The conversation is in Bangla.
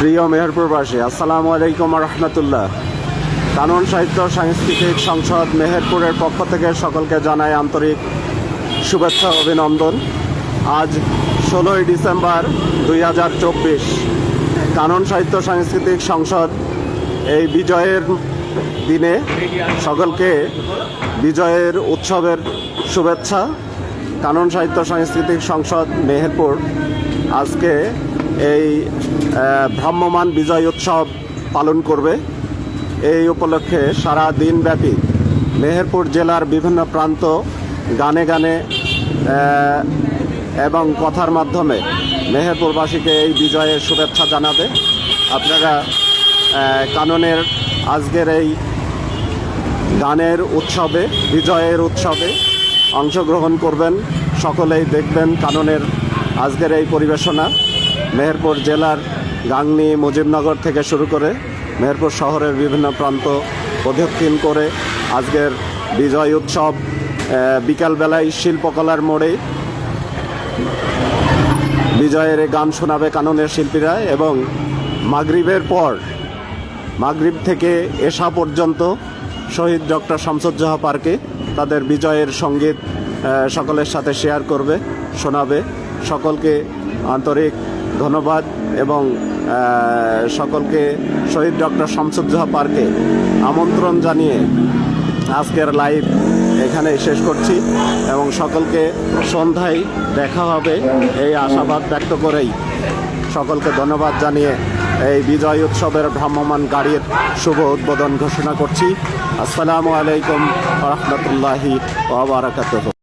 প্রিয় মেহেরপুরবাসী, আসসালামু আলাইকুম রহমতুল্লাহ কানন সাহিত্য সাংস্কৃতিক সংসদ মেহেরপুরের পক্ষ থেকে সকলকে জানাই আন্তরিক শুভেচ্ছা অভিনন্দন। আজ ষোলোই ডিসেম্বর দুই হাজার চব্বিশ, কানন সাহিত্য সাংস্কৃতিক সংসদ এই বিজয়ের দিনে সকলকে বিজয়ের উৎসবের শুভেচ্ছা। কানন সাহিত্য সাংস্কৃতিক সংসদ মেহেরপুর আজকে এই ভ্রাম্যমান বিজয় উৎসব পালন করবে। এই উপলক্ষে সারা দিনব্যাপী মেহেরপুর জেলার বিভিন্ন প্রান্ত গানে গানে এবং কথার মাধ্যমে মেহেরপুরবাসীকে এই বিজয়ের শুভেচ্ছা জানাবে। আপনারা কাননের আজকের এই গানের উৎসবে, বিজয়ের উৎসবে অংশগ্রহণ করবেন। সকলেই দেখবেন কাননের আজকের এই পরিবেশনা। মেহেরপুর জেলার গাংনি মুজিবনগর থেকে শুরু করে মেহেরপুর শহরের বিভিন্ন প্রান্ত প্রদক্ষিণ করে আজকের বিজয় উৎসব বিকালবেলায় শিল্পকলার মোড়ে বিজয়ের গান শোনাবে কাননের শিল্পীরা এবং মাগরিবের পর, মাগরিব থেকে এশা পর্যন্ত শহীদ ডক্টর শামসুজ্জাহা পার্কে তাদের বিজয়ের সংগীত সকলের সাথে শেয়ার করবে, শোনাবে, সকলকে আন্তরিক ধন্যবাদ এবং সকলকে শহীদ ডক্টর শামসুজ্জাহা পার্কে আমন্ত্রণ জানিয়ে আজকের লাইভ এখানে শেষ করছি এবং সকলকে সন্ধ্যায় দেখা হবে এই আশাবাদ ব্যক্ত করেই। সকলকে ধন্যবাদ জানিয়ে এই বিজয় উৎসবের ভ্রাম্যমান গাড়ির শুভ উদ্বোধন ঘোষণা করছি। আসসালামু আলাইকুম রহমতুল্লাহি ওবরাকাতুহ